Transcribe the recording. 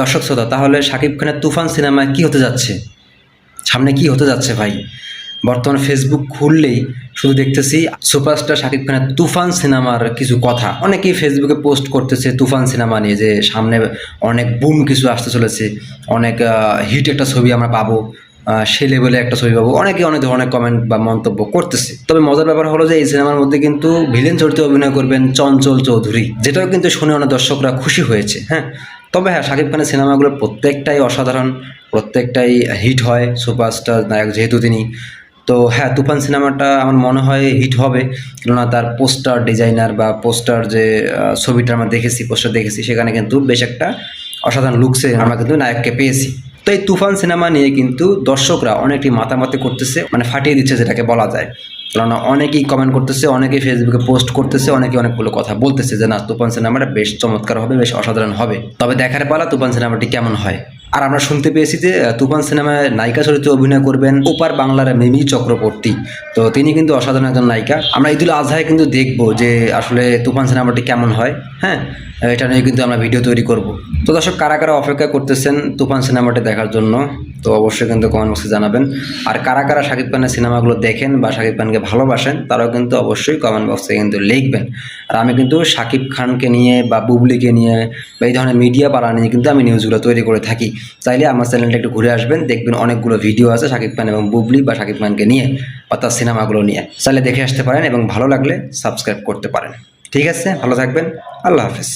দর্শক শ্রোতা, তাহলে শাকিব খানের তুফান সিনেমায় কি হতে যাচ্ছে? সামনে কি হতে যাচ্ছে ভাই? বর্তমানে ফেসবুক খুললেই শুধু দেখতেছি সুপারস্টার শাকিব খানের তুফান সিনেমার কিছু কথা। অনেকেই ফেসবুকে পোস্ট করতেছে তুফান সিনেমা নিয়ে যে সামনে অনেক বুম কিছু আসতে চলেছে, অনেক হিট একটা ছবি আমরা পাবো সে লেভেলে একটা ছবি পাবো। অনেকে অনেক ধরনের কমেন্ট বা মন্তব্য করতেছে। তবে মজার ব্যাপার হলো যে এই সিনেমার মধ্যে কিন্তু ভিলেন চরিত্রে অভিনয় করবেন চঞ্চল চৌধুরী, যেটাও কিন্তু শুনে অনেক দর্শকরা খুশি হয়েছে হ্যাঁ? তবে হ্যাঁ শাকিব খানের সিনেমাগুলো প্রত্যেকটাই অসাধারণ, প্রত্যেকটাই হিট হয় সুপারস্টার নায়ক যেহেতু তিনি। তো হ্যাঁ তুফান সিনেমাটা আমার মনে হয় হিট হবে, কেননা তার পোস্টার ডিজাইনার বা পোস্টার যে ছবিটা আমরা দেখেছি, পোস্টার দেখেছি, সেখানে কিন্তু বেশ একটা অসাধারণ লুকসে আমরা কিন্তু নায়ককে পেয়েছি। তো এই তুফান সিনেমা নিয়ে কিন্তু দর্শকরা অনেকটি মাতামাতি করতেছে মানে ফাটিয়ে দিচ্ছে যেটাকে বলা যায়। কেননা অনেকেই কমেন্ট করতেছে, অনেকেই ফেসবুকে পোস্ট করতেছে অনেকে অনেকগুলো কথা বলতেছে যে, না, তুফান সিনেমাটা বেশ চমৎকার হবে, বেশ অসাধারণ হবে। তবে দেখার পালা তুফান সিনেমাটি কেমন হয়? আর আমরা শুনতে পেয়েছি যে তুফান সিনেমায় নায়িকা চরিত্রে অভিনয় করবেন ওপার বাংলার মিমি চক্রবর্তী। তো তিনি কিন্তু অসাধারণ একজন নায়িকা। আমরা ঈদুল আজহায় কিন্তু দেখব যে, আসলে তুফান সিনেমাটি কেমন হয় হ্যাঁ? এটা নিয়ে কিন্তু আমরা ভিডিও তৈরি করব। তো দর্শক, কারা কারা অপেক্ষা করতেছেন তুফান সিনেমাটি দেখার জন্য? তো অবশ্যই কিন্তু কমেন্ট বক্সে জানাবেন। আর কারা কারা শাকিব খানের সিনেমাগুলো দেখেন বা শাকিব খানকে ভালোবাসেন, তারাও কিন্তু অবশ্যই কমেন্ট বক্সে কিন্তু লিখবেন। আর আমি কিন্তু শাকিব খানকে নিয়ে বা বুবলিকে নিয়ে বা এই ধরনের মিডিয়া পাড়া নিয়ে কিন্তু আমি নিউজগুলো তৈরি করে থাকি। চাইলে আমার চ্যানেলটা একটু ঘুরে আসবেন, দেখবেন অনেকগুলো ভিডিও আছে শাকিব খান এবং বুবলি বা শাকিব খানকে নিয়ে অর্থাৎ সিনেমাগুলো নিয়ে। চাইলে দেখে আসতে পারেন এবং ভালো লাগলে সাবস্ক্রাইব করতে পারেন। ঠিক আছে, ভালো থাকবেন, আল্লাহ হাফেজ।